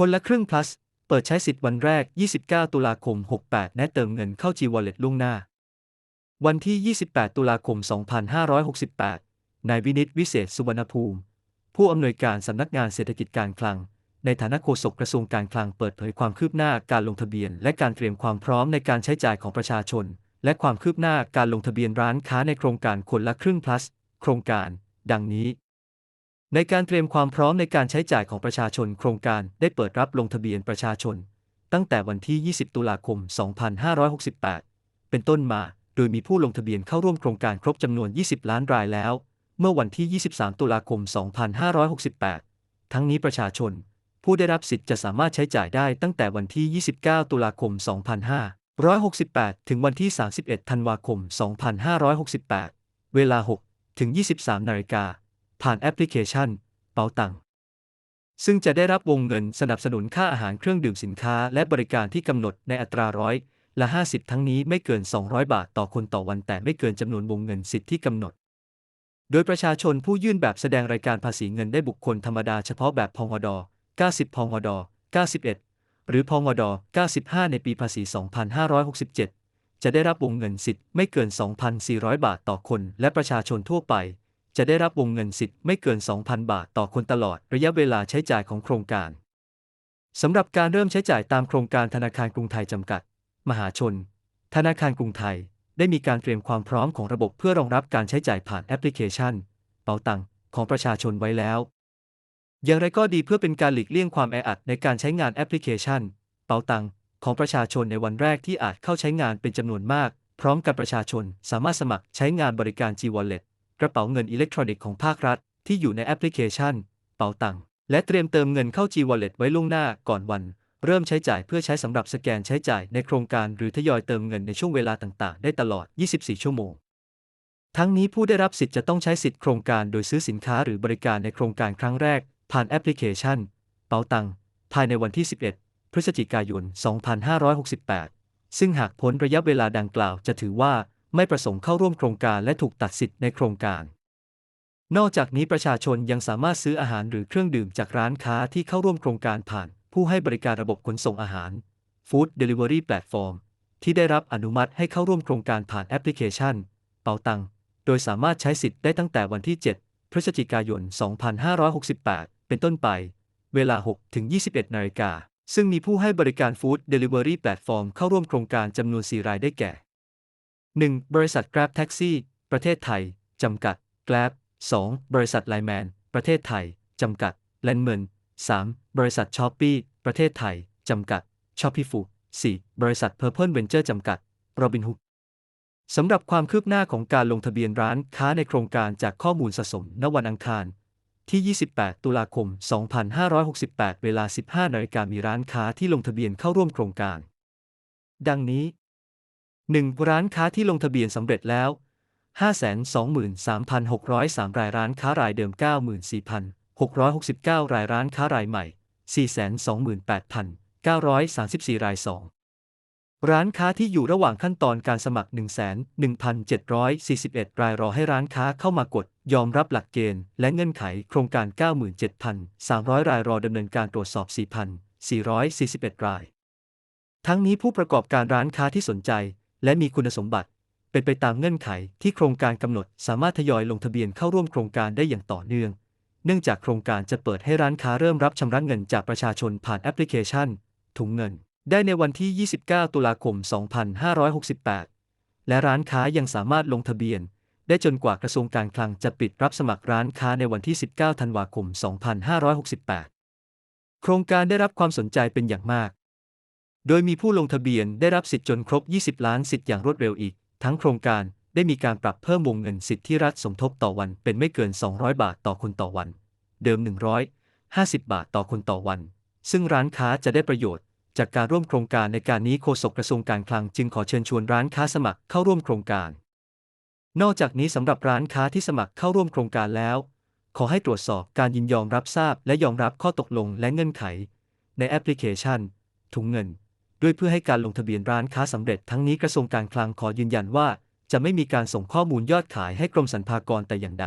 คนละครึ่ง plus เปิดใช้สิทธิ์วันแรก 29 ตุลาคม 68แนะเติมเงินเข้า G Wallet ล่วงหน้า วันที่ 28 ตุลาคม 2568 นายวินิตวิเศษสุวรรณภูมิ ผู้อำนวยการสำนักงานเศรษฐกิจการคลัง ในฐานะโฆษกกระทรวงการคลังเปิดเผยความคืบหน้าการลงทะเบียน และการเตรียมความพร้อมในการใช้จ่ายของประชาชน และความคืบหน้าการลงทะเบียนร้านค้าในโครงการคนละครึ่ง plus โครงการ ดังนี้ ในการเตรียมความพร้อมในการใช้จ่ายของประชาชนโครงการได้เปิดรับลงทะเบียนประชาชน ตั้งแต่วันที่ 20 ตุลาคม 2568 เป็นต้นมา โดยมีผู้ลงทะเบียนเข้าร่วมโครงการครบจำนวน 20 ล้านรายแล้ว เมื่อวันที่ 23 ตุลาคม 2568 ทั้งนี้ประชาชน ผู้ได้รับสิทธิ์จะสามารถใช้จ่ายได้ตั้งแต่วันที่ 29 ตุลาคม 2568 ถึงวันที่ 31 ธันวาคม 2568 เวลา 6 ถึง 23 นาฬิกา ผ่านแอปพลิเคชัน เป๋าตังซึ่งจะได้รับวงเงินสนับสนุนค่าอาหารเครื่องดื่มสินค้า และบริการที่กำหนดในอัตราร้อยละ 50 ทั้งนี้ไม่เกิน 200 บาทต่อคนต่อวันแต่ไม่เกินจำนวนวงเงินสิทธิ์ที่กำหนด โดยประชาชนผู้ยื่นแบบแสดงรายการภาษีเงินได้บุคคลธรรมดาเฉพาะแบบพงด90พงด91 หรือพงด95 ในปีภาษี 2567 จะได้รับวงเงินสิทธิ์ไม่เกิน 2,400 บาทต่อคน และประชาชนทั่วไป จะได้รับวงเงินสิทธิ์ไม่เกิน 2,000 บาทต่อคนตลอดระยะเวลาใช้จ่ายของโครงการสำหรับการเริ่มใช้จ่ายตามโครงการธนาคารกรุงไทยจำกัด มหาชน ธนาคารกรุงไทย ได้มีการเตรียมความพร้อมของระบบเพื่อรองรับการใช้จ่ายผ่านแอปพลิเคชัน เป๋าตังของประชาชนไว้แล้ว อย่างไรก็ดีเพื่อเป็นการหลีกเลี่ยงความแออัดในการใช้งานแอปพลิเคชัน เป๋าตังของประชาชนในวันแรกที่อาจเข้าใช้งานเป็นจำนวนมาก พร้อมกับประชาชนสามารถสมัครใช้งานบริการ G Wallet กระเป๋าเงินอิเล็กทรอนิกส์ของภาครัฐ ที่อยู่ในแอปพลิเคชัน เป๋าตังและเตรียมเติมเงินเข้า G Wallet ไว้ล่วงหน้าก่อนวัน เริ่มใช้จ่ายเพื่อใช้สำหรับสแกนใช้จ่ายในโครงการหรือทยอยเติมเงินในช่วงเวลาต่างๆ ได้ตลอด 24 ชั่วโมง ทั้งนี้ผู้ได้รับสิทธิ์จะต้องใช้สิทธิ์โครงการโดยซื้อสินค้าหรือบริการในโครงการครั้งแรก ผ่านแอปพลิเคชัน เป๋าตังภายในวันที่ 11 พฤศจิกายน 2568 ซึ่งหากพ้นระยะเวลาดังกล่าวจะถือว่า ไม่ประสงค์เข้าร่วมโครงการและถูกตัดสิทธิ์ในโครงการ นอกจากนี้ประชาชนยังสามารถซื้ออาหารหรือเครื่องดื่มจากร้านค้าที่เข้าร่วมโครงการผ่านผู้ให้บริการระบบขนส่งอาหาร Food Delivery Platform ที่ได้รับอนุมัติให้เข้าร่วมโครงการผ่านแอปพลิเคชัน เป๋าตัง โดยสามารถใช้สิทธิ์ได้ตั้งแต่วันที่ 7 พฤศจิกายน 2568 เป็นต้นไป เวลา6ถึง21 นาฬิกา ซึ่งมีผู้ให้บริการ Food Delivery Platform เข้าร่วมโครงการจำนวน 4 รายได้แก่ 1. บริษัท Grab Taxi ประเทศไทย จำกัด Grab 2. บริษัทไลแมนประเทศไทย จำกัดแลนเมน 3. บริษัท s h o p e e ประเทศไทย จำกัด s h o p i f o o 4. บริษัท Purple Venture จำกัด Robinhood สำหรับความคืบหน้าของการลงทะเบียนร้านค้าในโครงการจากข้อมูลสะสมณวันอังคาร ที่ 28 ตุลาคม 2568 เวลา 15นาฬิกามีร้านค้าที่ลงทะเบียนเข้าร่วมโครงการ ดังนี้ 1. ร้านค้าที่ลงทะเบียนสำเร็จแล้ว 523,603 รายร้านค้ารายเดิม 94,669 รายร้านค้ารายใหม่ 428,934 ราย 2. ร้านค้าที่อยู่ระหว่างขั้นตอนการสมัคร1,1,741 รายรอให้ร้านค้าเข้ามากด ยอมรับหลักเกณฑ์และเงื่อนไขโครงการ 97,300 รายรอดำเนินการตรวจสอบ 4,441 ราย ทั้งนี้ผู้ประกอบการร้านค้าที่สนใจ และมีคุณสมบัติ เป็นไปตามเงื่อนไขที่โครงการกำหนดสามารถทยอยลงทะเบียนเข้าร่วมโครงการได้อย่างต่อเนื่อง เนื่องจากโครงการจะเปิดให้ร้านค้าเริ่มรับชำระเงินจากประชาชนผ่านแอปพลิเคชัน ถุงเงิน ได้ในวันที่ 29 ตุลาคม 2568 และร้านค้ายังสามารถลงทะเบียน ได้จนกว่ากระทรวงการคลังจะปิดรับสมัครร้านค้าในวันที่ 19 ธันวาคม 2568 โครงการได้รับความสนใจเป็นอย่างมาก โดยมีผู้ลงทะเบียนได้รับสิทธิ์จนครบ 20 ล้านสิทธิ์อย่างรวดเร็วอีก ทั้งโครงการได้มีการปรับเพิ่มวงเงินสิทธิที่รัฐสมทบต่อวันเป็นไม่เกิน 200 บาทต่อคนต่อวัน เดิม 150 บาทต่อคนต่อวัน ซึ่งร้านค้าจะได้ประโยชน์ จากการร่วมโครงการในการนี้โฆษกกระทรวงการคลังจึงขอเชิญชวนร้านค้าสมัครเข้าร่วมโครงการ นอกจากนี้สำหรับร้านค้าที่สมัครเข้าร่วมโครงการแล้ว ขอให้ตรวจสอบการยินยอมรับทราบและยอมรับข้อตกลงและเงื่อนไข ในแอปพลิเคชัน ถุงเงิน ด้วยเพื่อให้การลงทะเบียนร้านค้าสำเร็จทั้งนี้กระทรวงการคลังขอยืนยันว่า จะไม่มีการส่งข้อมูลยอดขายให้กรมสรรพากรแต่อย่างใด